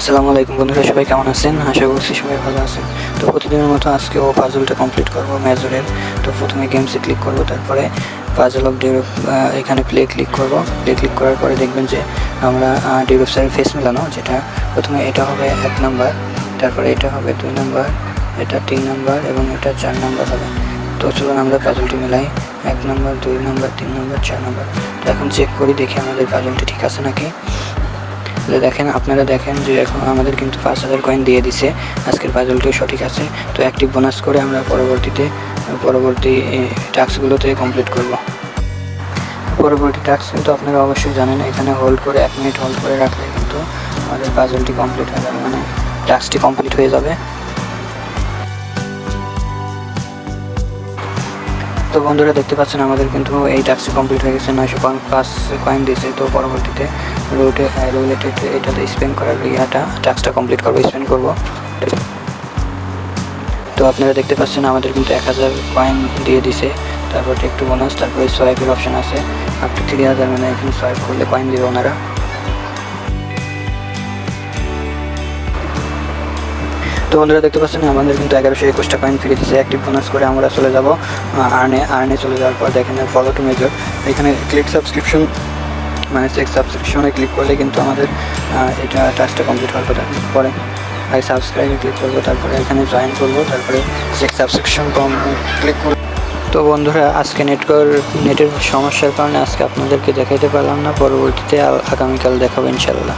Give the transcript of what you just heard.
আসসালামু আলাইকুম বন্ধুরা, সবাই কেমন আছেন? আশা করছি সবাই ভালো আছেন। তো প্রতিদিনের মতো আজকে ও পাজলটা কমপ্লিট করব মেজরের তো প্রথমে গেমসে ক্লিক করব, তারপরে পাজল অফ ডিউরোপ এখানে প্লে ক্লিক করব। প্লে ক্লিক করার পরে দেখবেন যে আমরা ডিউরোপ স্যারের ফেস মেলানো, যেটা প্রথমে এটা হবে এক নাম্বার তারপরে এটা হবে দুই নাম্বার এটা তিন নাম্বার এবং এটা চার নাম্বার হবে। তো চলুন আমরা পাজলটি মেলাই। এক নাম্বার দুই নাম্বার তিন নাম্বার চার নাম্বার তো এখন চেক করি, দেখি আমাদের পাজলটি ঠিক আছে নাকি। তাহলে দেখেন, আপনারা দেখেন যে এখন আমাদের কিন্তু পাঁচ হাজার কয়েন দিয়ে দিছে। আজকের পাজলটিও সঠিক আছে। তো একটি বোনাস করে আমরা পরবর্তীতে, পরবর্তী টাস্কগুলোতে কমপ্লিট করব। পরবর্তী টাস্ক কিন্তু আপনারা অবশ্যই জানেন, এখানে হোল্ড করে, এক মিনিট হোল্ড করে রাখলে কিন্তু আমাদের পাজলটি কমপ্লিট হয়ে যাবে। মানে টাস্কটি কমপ্লিট হয়ে যাবে। তো বন্ধুরা দেখতে পাচ্ছেন আমাদের কিন্তু এই টাস্কটি কমপ্লিট হয়ে গেছে, নয়শো পাঁচ কয়েন দিয়েছে। তো পরবর্তীতে রোটে রিলেটেড এটাতে স্পেন্ড করার ইয়াটা টাস্কটা কমপ্লিট করব স্পেন্ড করব। তো আপনারা দেখতে পাচ্ছেন আমাদের কিন্তু এক হাজার কয়েন দিয়ে দিছে। তারপর একটু বোনাস তারপরে সোয়াইপের অপশন আছে। আপ টু থ্রি হাজার মানে এখানে সোয়াইপ করলে কয়েন দেবে ওনারা। তো বন্ধুরা দেখতে পাচ্ছেন, আমাদের কিন্তু এগারোশো একুশটা কয়েন ফিরে দিচ্ছে অ্যাক্টিভ বোনাস করে আমরা চলে যাব আর্নে আর্নে চলে যাওয়ার পর দেখেন ফলো টু মেজর এখানে ক্লিক সাবস্ক্রিপশন মানে চেক সাবস্ক্রিপশনে ক্লিক করলে কিন্তু আমাদের এটা টাস্কটা কমপ্লিট হওয়ার কথা। পরে আগে সাবস্ক্রাইবে ক্লিক করব, তারপরে এখানে জয়েন করব, তারপরে চেক সাবস্ক্রিপশন কম ক্লিক করব। তো বন্ধুরা, আজকে নেটওয়ার্ক নেটের সমস্যার কারণে আজকে আপনাদেরকে দেখাইতে পারলাম না। পরবর্তীতে আগামীকাল দেখাবো ইনশাল্লাহ